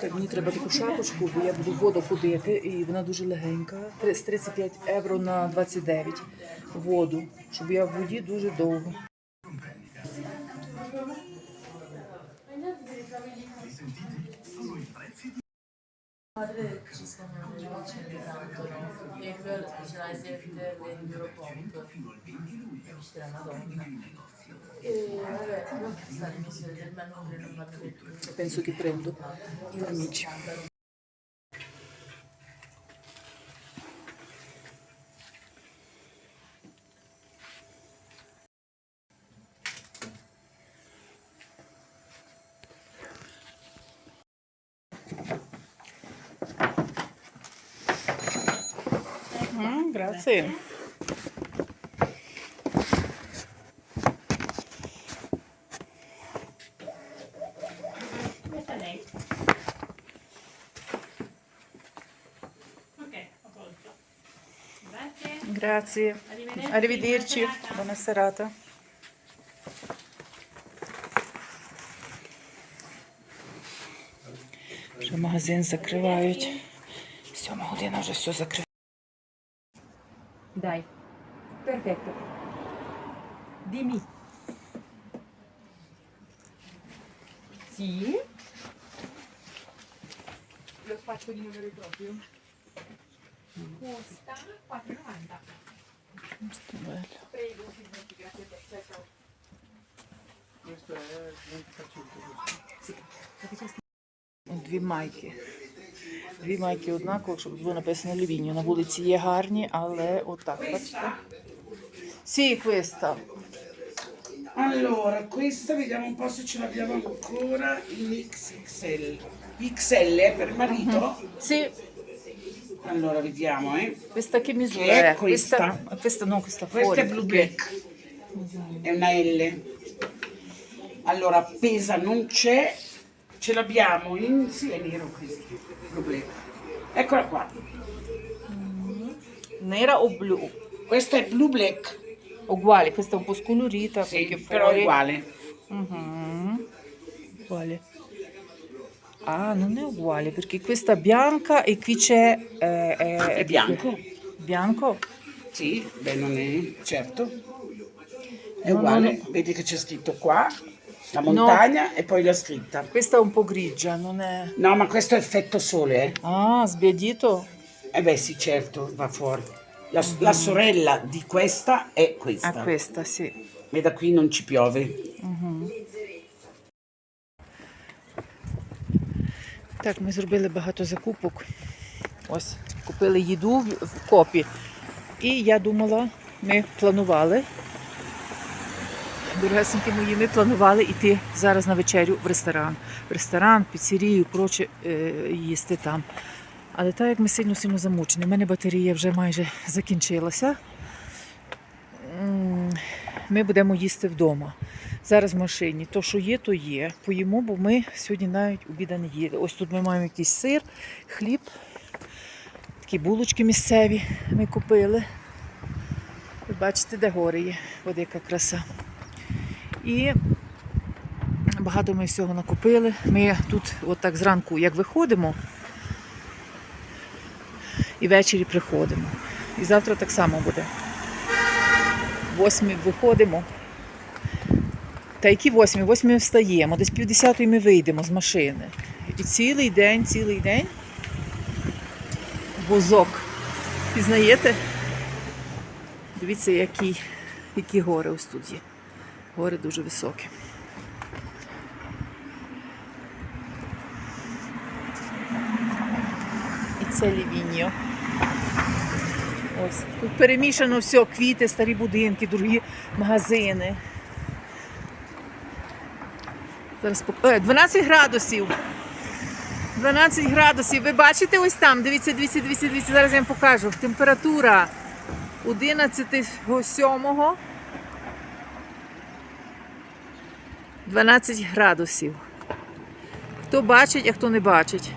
Так, мені треба таку шапочку, бо я буду воду ходити, і вона дуже легенька. З 35 євро на 29 воду, щоб я в воді дуже довго. Madre E vabbè, non pensare che sia del. Penso che prendo gli amici. Mm, grazie. Grazie. Arrivederci. Arrivederci. Buona serata. Buona serata. Вже магазин закривають. Сьома година вже все закривають. Dai. Perfetto. Dimmi. Sì. Lo faccio di numero proprio. Costa 4,90. Prego, Silvestri, grazie a te. Ciao, ciao. Дві майки. Дві майки однаково, щоб було написано Лівіньо. На вулиці є гарні, але отак, бачите? Сі, questa. Allora, questa vediamo un po' se ce l'abbiamo ancora in XXL. XL per marito? Sì, Allora, vediamo, eh. questa che misura Che è? Questa, questa? questa no, questa Questa fuori. è blue black. È una L. Allora, pesa non c'è. Ce l'abbiamo in... Sì, è nero questo. Blue black. Eccola qua. Nera o blu? Questa è blue black. Uguale, questa è un po' scolorita Sì, però fuori... è uguale. Mhm. Uguale. Ah, non è uguale perché questa è bianca e qui c'è... eh, è- È bianco. Bianco? Sì, beh, non è... Certo. È No, uguale. no, Vedi che c'è scritto qua la montagna e poi la scritta. Questa è un po' grigia, non è... No, ma questo è effetto sole, eh. Ah, sbiadito? Eh beh, sì, certo, va fuori. La, la sorella di questa è questa. Ah, questa, sì. E da qui non ci piove. Так, ми зробили багато закупок. Ось, купили їду в, в копі. І я думала, ми планували. Дорогесенькі мої, ми планували йти зараз на вечерю в ресторан. В ресторан, піцерію, проче е, їсти там. Але так як ми сильно сильно замучені, у мене батарея вже майже закінчилася. Ми будемо їсти вдома. Зараз в машині. То, що є, то є. Поїмо, бо ми сьогодні навіть обіда не їли. Ось тут ми маємо якийсь сир, хліб, такі булочки місцеві ми купили. Ви бачите, де гори є. От яка краса. І багато ми всього накупили. Ми тут от так зранку, як виходимо, і ввечері приходимо. І завтра так само буде. Восьмі виходимо. Та які восьмі? Восьмі встаємо, десь півдесятої ми вийдемо з машини. І цілий день, цілий день возок. Пізнаєте? Дивіться, які, які гори ось тут є. Гори дуже високі. І це Лівіньо. Ось. Тут перемішано все, квіти, старі будинки, дорогі магазини. Зараз пок- е, 12 градусів. 12 градусів. Ви бачите ось там? Дивіться, дивіться, дивіться, дивіться. Зараз я вам покажу. Температура 11.07. 12 градусів. Хто бачить, а хто не бачить.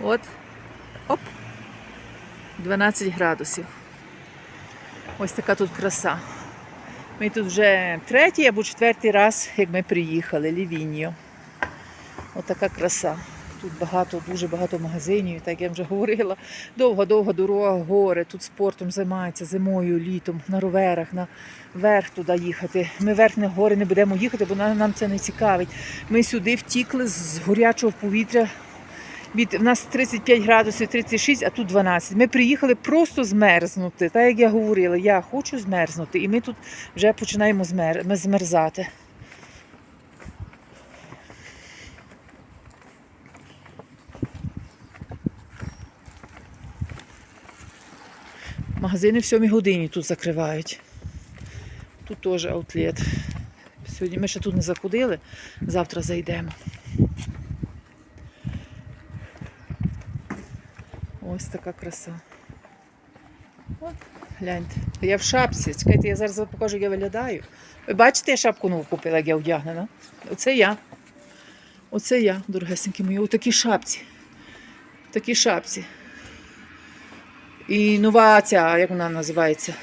От. Оп. 12 градусів. Ось така тут краса. Ми тут вже третій або четвертий раз, як ми приїхали, Лівіньо. Отака краса. Тут багато, дуже багато магазинів, так я вже говорила. Довга-довга дорога, гори. Тут спортом займаються зимою, літом, на роверах, на верх туди їхати. Ми верх на гори не будемо їхати, бо нам це не цікавить. Ми сюди втікли з гарячого повітря. Від, в нас 35 градусів, 36, а тут 12. Ми приїхали просто змерзнути. Так як я говорила, я хочу змерзнути, і ми тут вже починаємо змер, змерзати. Магазини в 7 годині тут закривають. Тут теж аутлет. Сьогодні ми ще тут не заходили, завтра зайдемо. Ось така краса. От, гляньте. Я в шапці. Чекайте, я зараз покажу, як я виглядаю. Ви бачите, я шапку нову купила, як я одягнена? Оце я. Оце я, дорогесенькі мої, у такій шапці. В такій шапці. І нова ця, як вона називається?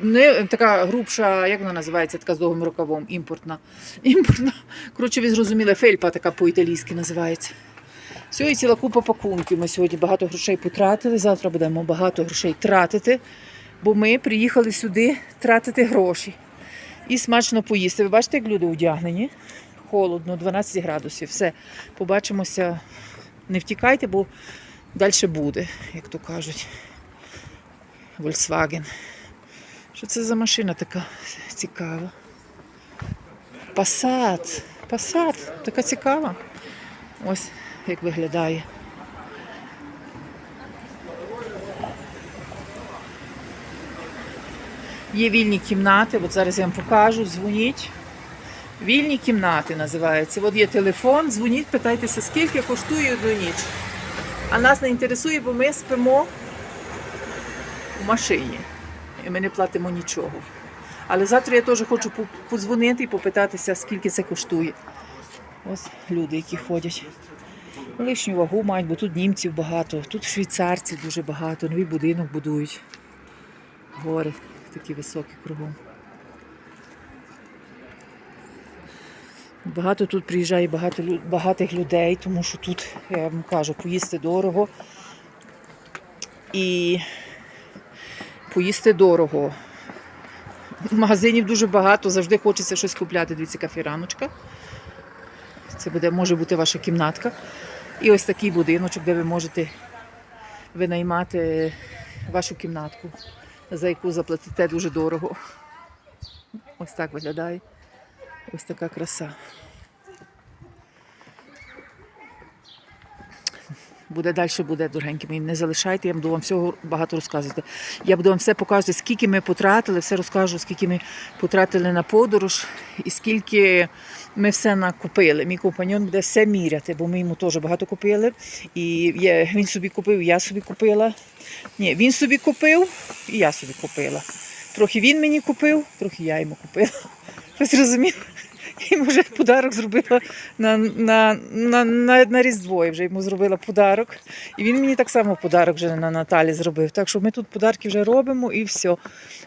Не така грубша, як вона називається, така з довгим рукавом, імпортна. Імпортна. Коротше, ви зрозуміли, фельпа така по-італійськи називається. Сьогодні ціла купа пакунків. Ми сьогодні багато грошей потратили. Завтра будемо багато грошей тратити, бо ми приїхали сюди тратити гроші і смачно поїсти. Ви бачите, як люди одягнені? Холодно, 12 градусів. Все, побачимося. Не втікайте, бо далі буде, як то кажуть. Volkswagen. Що це за машина така цікава? Passat. Passat. Така цікава. Ось як виглядає. Є вільні кімнати, от зараз я вам покажу, дзвоніть. Вільні кімнати називаються. От є телефон, дзвоніть, питайтеся, скільки коштує одну ніч. А нас не інтересує, бо ми спимо в машині. І ми не платимо нічого. Але завтра я теж хочу по- подзвонити і попитатися, скільки це коштує. Ось люди, які ходять. Лишню вагу мають, бо тут німців багато, тут швейцарців дуже багато, новий будинок будують. Гори такі високі кругом. Багато тут приїжджає багато багатих людей, тому що тут, я вам кажу, поїсти дорого. І поїсти дорого. Магазинів дуже багато, завжди хочеться щось купляти. Дивіться, яка фіраночка. Це буде, може бути ваша кімнатка. І ось такий будиночок, де ви можете винаймати вашу кімнатку, за яку заплатите дуже дорого. Ось так виглядає. Ось така краса. Буде далі, буде дорогенькі мої. Не залишайте, я буду вам всього багато розказувати. Я буду вам все показувати, скільки ми потратили, все розкажу, скільки ми потратили на подорож і скільки ми все накупили. Мій компаньон буде все міряти, бо ми йому теж багато купили. І є, він собі купив, я собі купила. Ні, він собі купив, і я собі купила. Трохи він мені купив, трохи я йому купила. Ви зрозуміли? Йому вже подарок зробила на, на, на, на, на Різдво. Я вже йому зробила подарок. І він мені так само подарок вже на Наталі зробив. Так що ми тут подарки вже робимо і все.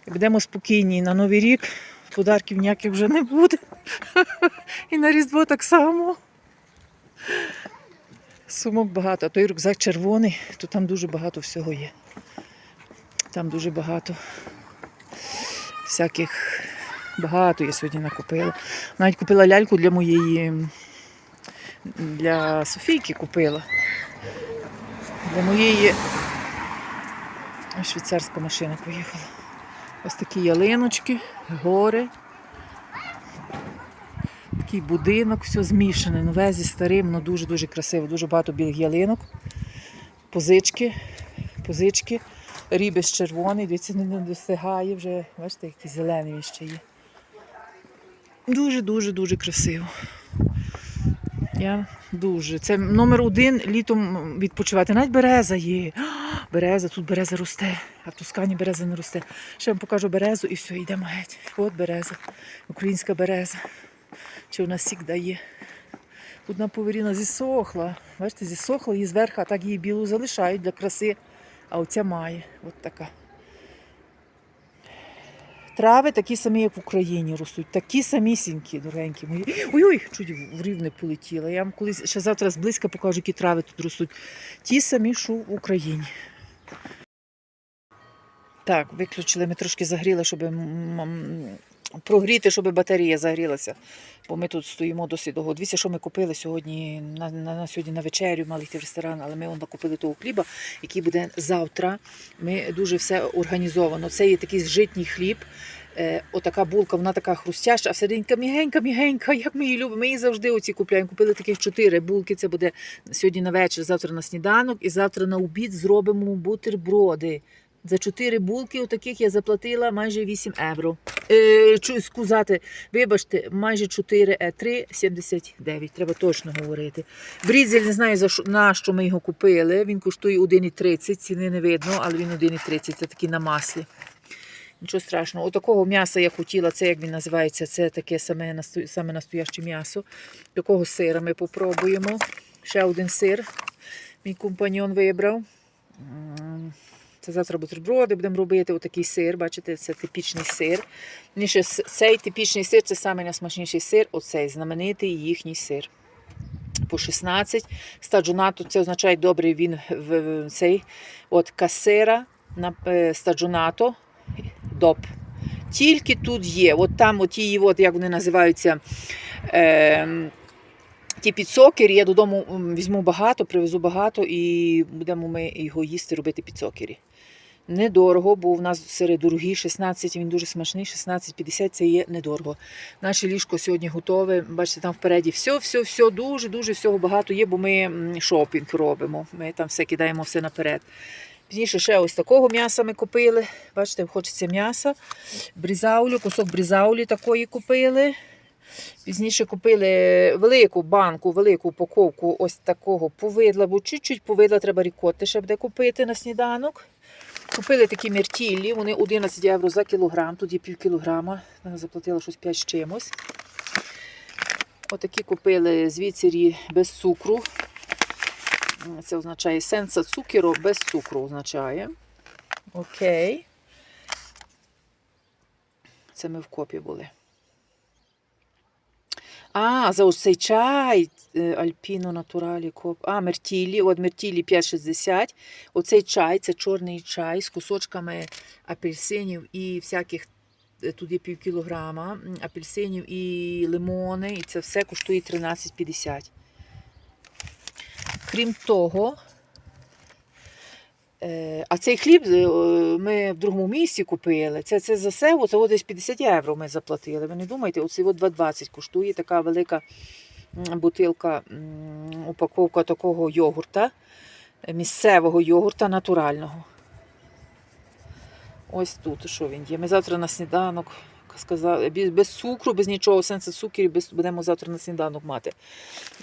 Будемо спокійні. На Новий рік подарків ніяких вже не буде. І на Різдво так само. Сумок багато, а той рюкзак червоний, то там дуже багато всього є. Там дуже багато всяких багато я сьогодні накупила. Навіть купила ляльку для моєї, для Софійки купила. Для моєї швейцарська машина поїхала. Ось такі ялиночки, гори. Такий будинок, все змішане, нове зі старим, ну дуже-дуже красиво, дуже багато білих ялинок, позички, позички, рібис червоний, дивіться, не достигає вже, бачите, який зелений ще є. Дуже-дуже дуже красиво. Я дуже. Це номер один літом відпочивати. Навіть береза є. Береза, тут береза росте, а в Тускані береза не росте. Ще вам покажу березу і все, йдемо геть. От береза, українська береза. Чи вона завжди є. Одна повіріна зісохла. Бачите, зісохла її зверху, а так її білу залишають для краси. А оця має. От така. Трави такі самі, як в Україні ростуть. Такі самісінькі, дорогенькі мої. Ой-ой, чуть в рівне полетіла. Я вам колись ще завтра зблизька покажу, які трави тут ростуть. Ті самі, що в Україні. Так, виключили, ми трошки загріли, щоб прогріти, щоб батарея загрілася. Бо ми тут стоїмо досить довго. Дивіться, що ми купили сьогодні на, на, на сьогодні на вечерю, мали йти в ресторан, але ми купили того хліба, який буде завтра. Ми дуже все організовано. Це є такий житній хліб. Е, отака булка, вона така хрустяща, а всерединка мігенька, мігенька, як ми її любимо. Ми її завжди оці купляємо. Купили таких чотири булки. Це буде сьогодні на вечір, завтра на сніданок, і завтра на обід зробимо бутерброди. За чотири булки отаких я заплатила майже 8 євро. Е, чу- сказати, вибачте, майже 4, е, 3,79, треба точно говорити. Брізель не знаю, за що, на що ми його купили. Він коштує 1,30, ціни не видно, але він 1,30, це такий на маслі. Нічого страшного. Отакого м'яса я хотіла, це як він називається, це таке саме, саме настояще м'ясо. Такого сира ми попробуємо. Ще один сир. Мій компаньон вибрав. Це завтра бутерброди будемо робити. Отакий сир. Бачите, це типічний сир. Ніше цей типічний сир це самий найсмачніший сир, оцей знаменитий їхній сир. По 16. Стаджонато це означає добрий він в, цей. От касера на е, стаджонато доп. Тільки тут є. От там, от її, от, як вони називаються. Е, Ті підсокері, я додому візьму багато, привезу багато і будемо ми його їсти, робити підсокері. Недорого, бо в нас сири дорогі, 16, він дуже смачний, 16,50 це є недорого. Наше ліжко сьогодні готове. Бачите, там впереді все, все, все, дуже, дуже всього багато є, бо ми шопінг робимо. Ми там все кидаємо все наперед. Пізніше ще ось такого м'яса ми купили. Бачите, хочеться м'яса. Брізаулю, кусок брізаулі такої купили. Пізніше купили велику банку, велику упаковку ось такого повидла, бо чуть-чуть повидла треба рікотти ще буде купити на сніданок. Купили такі мертіллі, вони 11 євро за кілограм, тут є пів кілограма, заплатила щось 5 з чимось. Отакі купили звідсірі без цукру. Це означає сенса цукеру без цукру означає. Окей. Це ми в копі були. А, за ось цей чай е, Альпіно Натуралі Коп. А, Мертілі. От Мертілі 5,60. Оцей чай це чорний чай з кусочками апельсинів і всяких. е, Тут є пів кілограма апельсинів і лимони, і це все коштує 13,50. Крім того, а цей хліб е, ми в другому місці купили. Це, це за все, оце десь 50 євро ми заплатили. Ви не думайте, оце от 2,20 коштує така велика бутилка, упаковка такого йогурта, е, місцевого йогурта натурального. Ось тут, що він є. Ми завтра на сніданок сказали, без, цукру, без нічого, сенсу цукрів, без, будемо завтра на сніданок мати.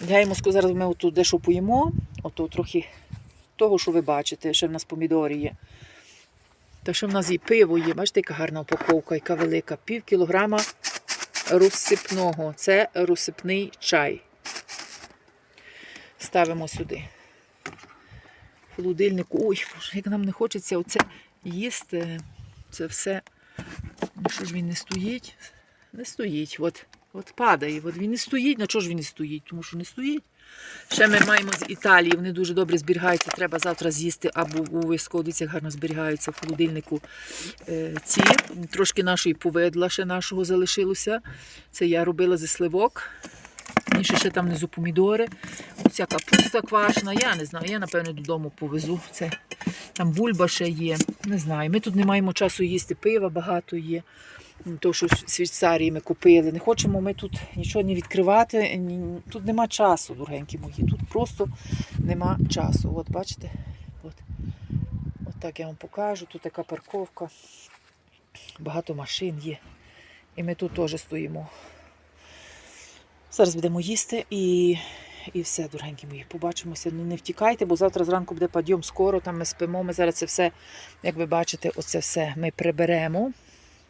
Я йому сказала, зараз ми отут дещо поїмо, ото трохи того, що ви бачите, ще в нас помідори є. Та що в нас і пиво є, бачите, яка гарна упаковка, яка велика. Пів кілограма розсипного. Це розсипний чай. Ставимо сюди. В холодильнику. Ой, як нам не хочеться оце їсти. Це все. Ну, що ж він не стоїть? Не стоїть. От, от падає. От він не стоїть. На чого ж він не стоїть? Тому що не стоїть. Ще ми маємо з Італії, вони дуже добре зберігаються. Треба завтра з'їсти або обов'язково дивіться, гарно зберігаються в холодильнику е, ці. Трошки нашої повидла ще нашого залишилося. Це я робила зі сливок. І ще, ще там внизу помідори. Оця капуста квашена. Я не знаю, я напевно додому повезу. Це там бульба ще є. Не знаю. Ми тут не маємо часу їсти, пива багато є. То, що в Швейцарії ми купили. Не хочемо ми тут нічого не відкривати. Тут нема часу, дорогенькі мої. Тут просто нема часу. От бачите? От. От так я вам покажу. Тут така парковка. Багато машин є. І ми тут теж стоїмо. Зараз будемо їсти і, і все, дорогенькі мої. Побачимося. Ну не втікайте, бо завтра зранку буде підйом скоро. Там ми спимо. Ми зараз це все, як ви бачите, оце все ми приберемо.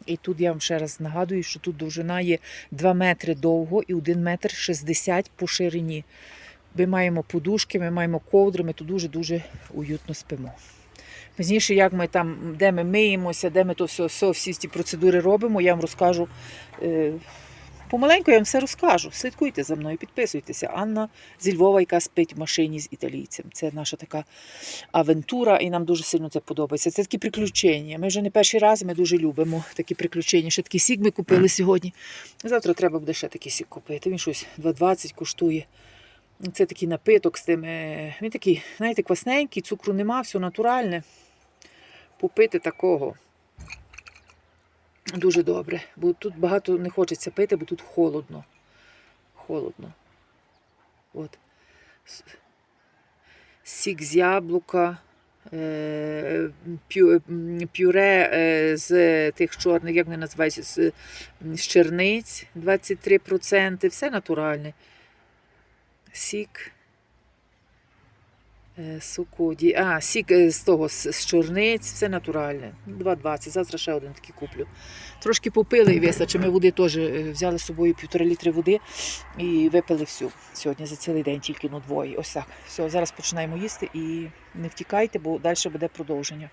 І тут я вам ще раз нагадую, що тут довжина є 2 метри довго і 1 метр 60 по ширині. Ми маємо подушки, ми маємо ковдри, ми тут дуже-дуже уютно спимо. Пізніше, як ми там, де ми миємося, де ми то все, все всі ці процедури робимо, я вам розкажу. Помаленьку я вам все розкажу. Слідкуйте за мною, підписуйтеся. Анна зі Львова, яка спить в машині з італійцем. Це наша така авентура, і нам дуже сильно це подобається. Це такі приключення. Ми вже не перший раз, ми дуже любимо такі приключення. Ще такий сік ми купили сьогодні. Завтра треба буде ще такий сік купити. Він щось 2,20 коштує. Це такий напиток з тим. е, Він такий, знаєте, квасненький, цукру нема, все натуральне. Попити такого. Дуже добре. Бо тут багато не хочеться пити, бо тут холодно. Холодно. От. Сік з яблука, е, пюре е, з тих чорних, як вони називаються, з черниць 23%, все натуральне. Сік. Е, Сукоді. А, сік е, з того, з, чорниць, все натуральне. 2,20. Завтра ще один такий куплю. Трошки попили і вистачить. Ми води теж е, взяли з собою півтора літри води і випили всю сьогодні за цілий день, тільки ну двоє. Ось так. Все, зараз починаємо їсти і не втікайте, бо далі буде продовження.